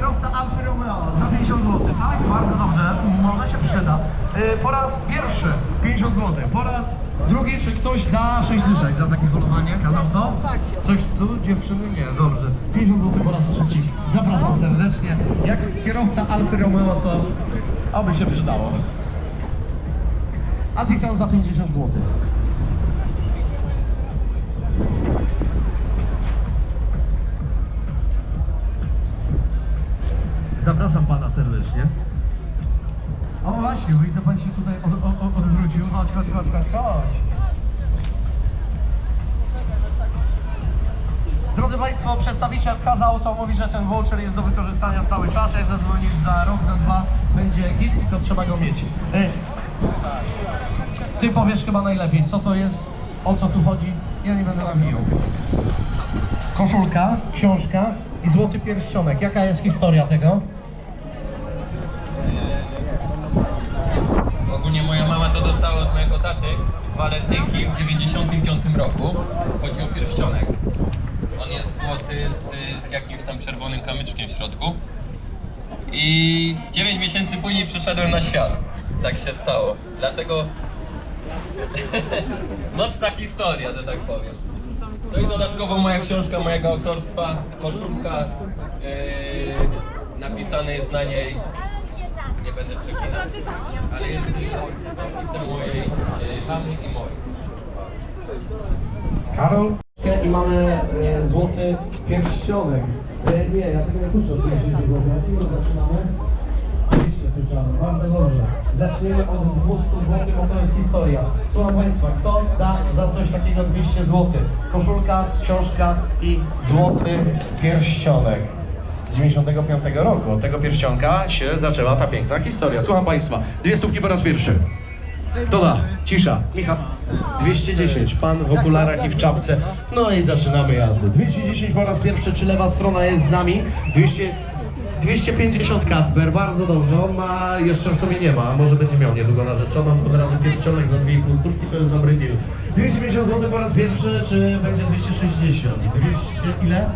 kierowca Alfa Romeo za 50 zł. Tak, bardzo dobrze, może się przyda. Y, Po raz pierwszy 50 zł, po raz drugi czy ktoś da 6 dyszek za takie holowanie? Kazał to? Tak. Coś tu dziewczyny? Nie, dobrze. 50 zł po raz trzeci. Zapraszam serdecznie. Jak kierowca Alfa Romeo to oby się przydało. Asystent za 50 zł. Zapraszam pana serdecznie. O właśnie, widzę pan się tutaj od, od, od, odwrócił. Chodź, chodź, chodź, chodź, chodź. Drodzy Państwo, przedstawiciel kazał to mówi, że ten voucher jest do wykorzystania cały czas. Jak zadzwonisz za rok, za dwa, będzie git, tylko trzeba go mieć. Y, Ty powiesz chyba najlepiej, co to jest, o co tu chodzi. Ja nie będę nawijał. Koszulka, książka i złoty pierścionek. Jaka jest historia tego? W walentynki w 95 roku. Chodzi o pierścionek. On jest złoty z, z jakimś tam czerwonym kamyczkiem w środku. I 9 miesięcy później przyszedłem na świat. Tak się stało. Dlatego mocna historia, że tak powiem. No i dodatkowo moja książka mojego autorstwa, koszulka. Yy, napisane jest na niej nie będę przeklinał, ale jest z podpisem mojej mamy i mojej. Karol. I mamy e, złoty pierścionek. E, nie, ja tego nie puszczę od 50 zł. Zaczynamy? 200 słyszałem, bardzo dobrze. Zaczniemy od 200 zł, bo to jest historia. Słucham Państwa, kto da za coś takiego 200 zł? Koszulka, książka i złoty pierścionek. Z 95 roku. Od tego pierścionka się zaczęła ta piękna historia. Słucham Państwa, dwie stówki po raz pierwszy. Kto da? Cisza. Michał. 210. Pan w okularach i w czapce. No i zaczynamy jazdę. 210 po raz pierwszy. Czy lewa strona jest z nami? 200... 250 Kacper, bardzo dobrze. On ma, jeszcze w sumie nie ma, może będzie miał niedługo narzeczoną, to od razu pierścionek za 2,5 stówki, to jest dobry deal. 250 zł po raz pierwszy, czy będzie 260? 200 ile?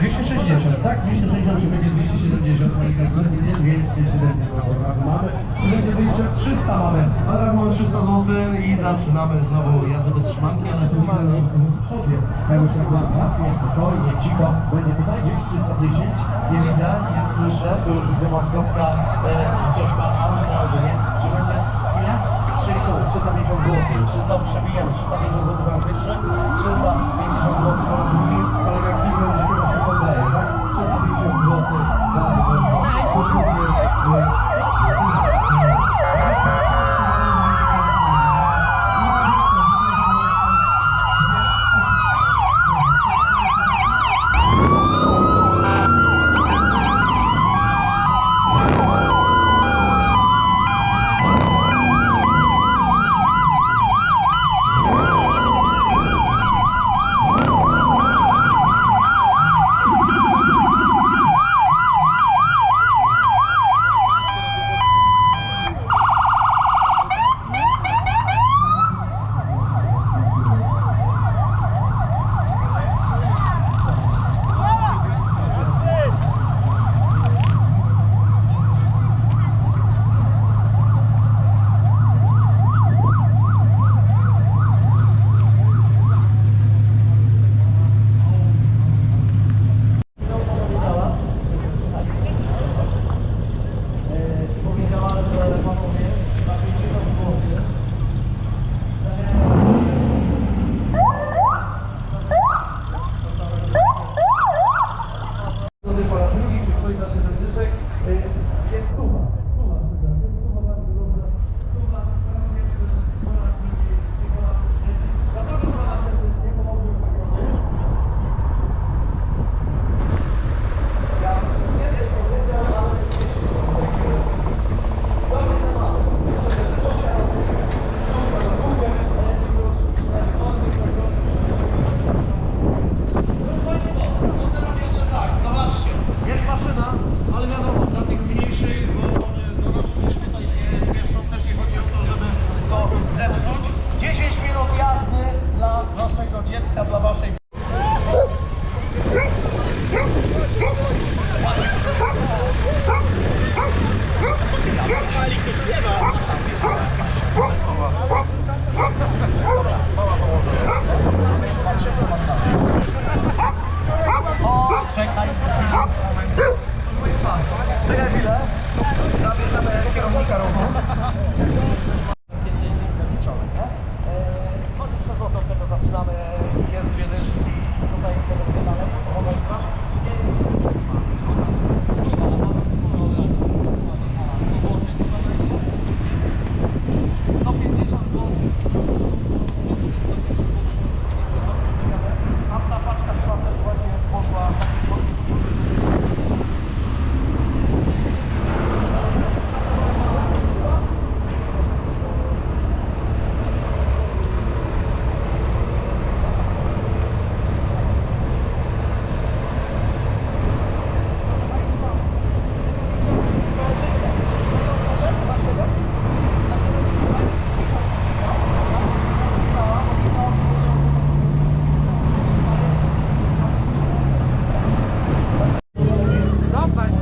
260, tak? 260 czy będzie 270? Pani Kacper, będzie 270 od razu mamy. Tu będzie 200, 300 mamy. Od razu mamy 300 zł i zaczynamy znowu jazdę bez trzymanki, ale tu widzę no, w przodzie. Jak już tak ładnie, spokojnie, cicho. Będzie tutaj gdzieś 310. Nie widzę, nie słyszę. Tu już widzę maskowka, e, coś ma, a myślałem, że nie. Czy będzie ile? 3,5, 350 zł. Czy to przebijemy? 350 zł po raz pierwszy, 350 zł po raz drugi. Kolega kliknął, że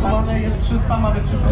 Zaplanowane jest 300, mamy 300.